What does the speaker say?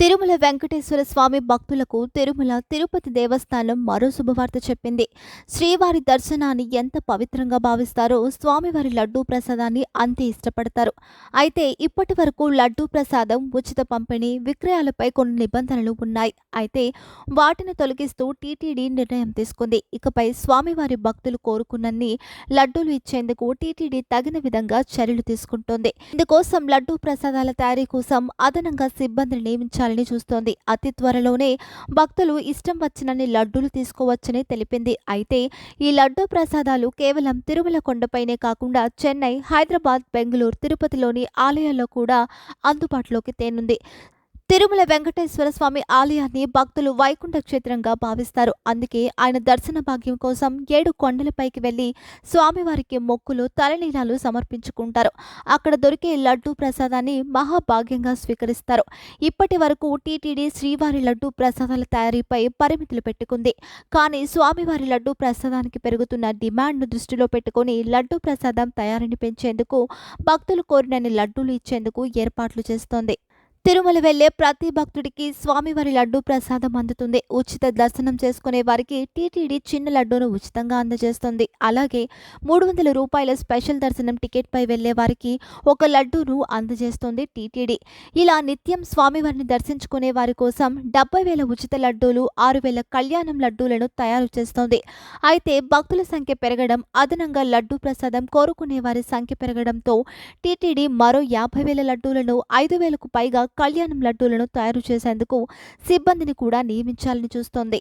తిరుమల వెంకటేశ్వర స్వామి భక్తులకు తిరుమల తిరుపతి దేవస్థానం మరో శుభవార్త చెప్పింది. శ్రీవారి దర్శనాన్ని ఎంత పవిత్రంగా భావిస్తారో స్వామివారి లడ్డూ ప్రసాదాన్ని అంతే ఇష్టపడతారు. అయితే ఇప్పటి వరకు లడ్డూ ప్రసాదం ఉచిత పంపిణీ విక్రయాలపై కొన్ని నిబంధనలు ఉన్నాయి. అయితే వాటిని తొలగిస్తూ టీటీడీ నిర్ణయం తీసుకుంది. ఇకపై స్వామివారి భక్తులు కోరుకున్నన్ని లడ్డూలు ఇచ్చేందుకు టీటీడీ తగిన విధంగా చర్యలు తీసుకుంటోంది. ఇందుకోసం లడ్డూ ప్రసాదాల తయారీ కోసం అదనంగా సిబ్బందిని నియమించాలని చూస్తోంది. అతి త్వరలోనే భక్తులు ఇష్టం వచ్చినన్ని లడ్డూలు తీసుకోవచ్చని తెలిపింది. అయితే ఈ లడ్డూ ప్రసాదాలు కేవలం తిరుమల కొండపైనే కాకుండా చెన్నై హైదరాబాద్ బెంగళూరు తిరుపతిలోని ఆలయాల్లో కూడా అందుబాటులోకి తేనుంది. తిరుమల వెంకటేశ్వర స్వామి ఆలయాన్ని భక్తులు వైకుంఠ క్షేత్రంగా భావిస్తారు. అందుకే ఆయన దర్శన భాగ్యం కోసం ఏడు కొండలపైకి వెళ్ళి స్వామివారికి మొక్కులు తలనీలాలు సమర్పించుకుంటారు. అక్కడ దొరికే లడ్డూ ప్రసాదాన్ని మహాభాగ్యంగా స్వీకరిస్తారు. ఇప్పటి వరకు టీటీడీ శ్రీవారి లడ్డూ ప్రసాదాల తయారీపై పరిమితులు పెట్టుకుంది. కానీ స్వామివారి లడ్డూ ప్రసాదానికి పెరుగుతున్న డిమాండ్ను దృష్టిలో పెట్టుకుని లడ్డూ ప్రసాదం తయారీని పెంచేందుకు భక్తులు కోరినన్ని లడ్డూలు ఇచ్చేందుకు ఏర్పాట్లు చేస్తోంది. తిరుమల వెళ్ళే ప్రతి భక్తుడికి స్వామివారి లడ్డూ ప్రసాదం అందుతుంది. ఉచిత దర్శనం చేసుకునే వారికి టీటీడీ చిన్న లడ్డూను ఉచితంగా అందజేస్తుంది. అలాగే మూడు వందల రూపాయల స్పెషల్ దర్శనం టికెట్పై వెళ్ళే వారికి ఒక లడ్డూను అందజేస్తుంది టీటీడీ. ఇలా నిత్యం స్వామివారిని దర్శించుకునే వారి కోసం డెబ్బై వేల ఉచిత లడ్డూలు ఆరు వేల కళ్యాణం లడ్డూలను తయారు చేస్తోంది. అయితే భక్తుల సంఖ్య పెరగడం అదనంగా లడ్డూ ప్రసాదం కోరుకునే వారి సంఖ్య పెరగడంతో టీటీడీ మరో యాభై వేల లడ్డూలను ఐదు వేలకు పైగా కళ్యాణం లడ్డూలను తయారు చేసేందుకు సిబ్బందిని కూడా నియమించాలని చూస్తోంది.